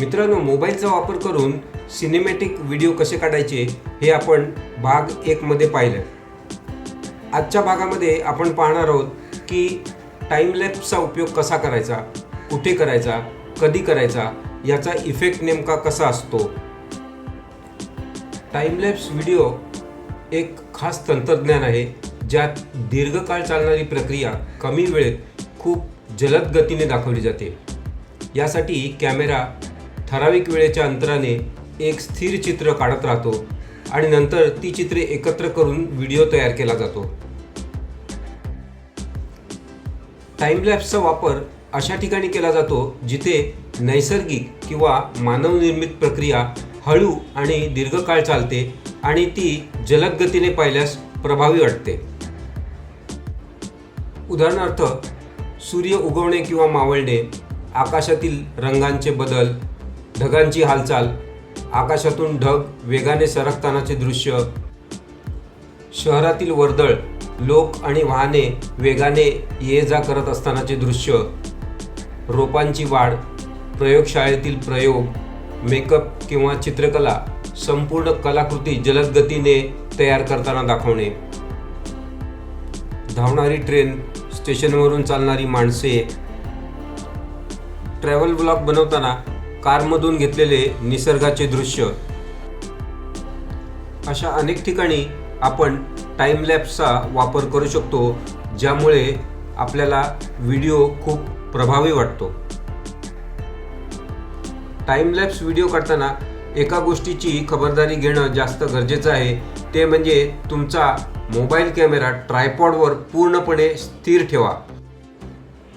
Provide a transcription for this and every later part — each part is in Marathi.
मित्रांनो मोबाईलचा वापर करून सिनेमॅटिक व्हिडिओ कसे काढायचे हे आपण भाग एकमध्ये पाहिलं आजच्या भागामध्ये आपण पाहणार आहोत की टाईमलॅप्सचा उपयोग कसा करायचा कुठे करायचा कधी करायचा याचा इफेक्ट नेमका कसा असतो? टाईमलॅप्स व्हिडिओ एक खास तंत्रज्ञान आहे ज्यात दीर्घकाळ चालणारी प्रक्रिया कमी वेळेत खूप जलद गतीने दाखवली जाते. यासाठी कॅमेरा ठराविक वेळेच्या अंतराने एक स्थिर चित्र काढत राहतो आणि नंतर ती चित्रे एकत्र करून व्हिडिओ तयार केला जातो. टाईमलॅप्सचा वापर अशा ठिकाणी केला जातो जिथे नैसर्गिक किंवा मानवनिर्मित प्रक्रिया हळू आणि दीर्घकाळ चालते आणि ती जलद गतीने पाहिल्यास प्रभावी वाटते. उदाहरणार्थ सूर्य उगवणे किंवा मावळणे आकाशातील रंगांचे बदल ढगांची हालचाल. आकाशातून ढग वेगाने सरकतानाचे दृश्य. शहरातील वर्दळ लोक आणि वाहने वेगाने ये जा करत असतानाचे दृश्य. रोपांची वाढ प्रयोगशाळेतील प्रयोग मेकअप किंवा चित्रकला संपूर्ण कलाकृती जलद गतीने तयार करताना दाखवणे. धावणारी ट्रेन स्टेशनवरून चालणारी माणसे. ट्रॅव्हल ब्लॉग बनवताना कारमधून घेतलेले निसर्गाचे दृश्य. अशा अनेक ठिकाणी आपण टाईमलॅप्सचा वापर करू शकतो ज्यामुळे आपल्याला व्हिडिओ खूप प्रभावी वाटतो. टाईमलॅप्स व्हिडिओ काढताना एका गोष्टीची खबरदारी घेणं जास्त गरजेचं आहे. ते म्हणजे तुमचा मोबाईल कॅमेरा ट्रायपॉडवर पूर्णपणे स्थिर ठेवा.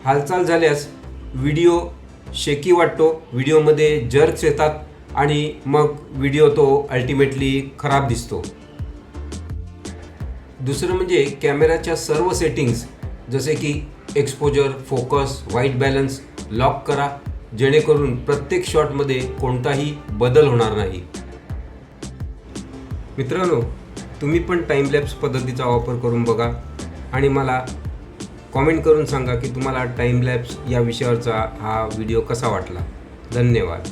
हालचाल झाल्यास व्हिडिओ शेकी वाटतो. व्हिडिओमध्ये जर्क्स येतात आणि मग व्हिडिओ तो अल्टिमेटली खराब दिसतो. दुसरं म्हणजे कॅमेऱ्याच्या सर्व सेटिंग्स जसे की exposure focus white balance lock करा जेणेकरून प्रत्येक शॉटमध्ये कोणताही बदल होणार नाही. मित्रांनो तुम्ही पण टाईमलॅप्स पद्धतीचा वापर करून बघा आणि मला कॉमेंट करून सांगा की तुम्हाला टाईम लॅब्स या विषयावरचा हा व्हिडिओ कसा वाटला. धन्यवाद.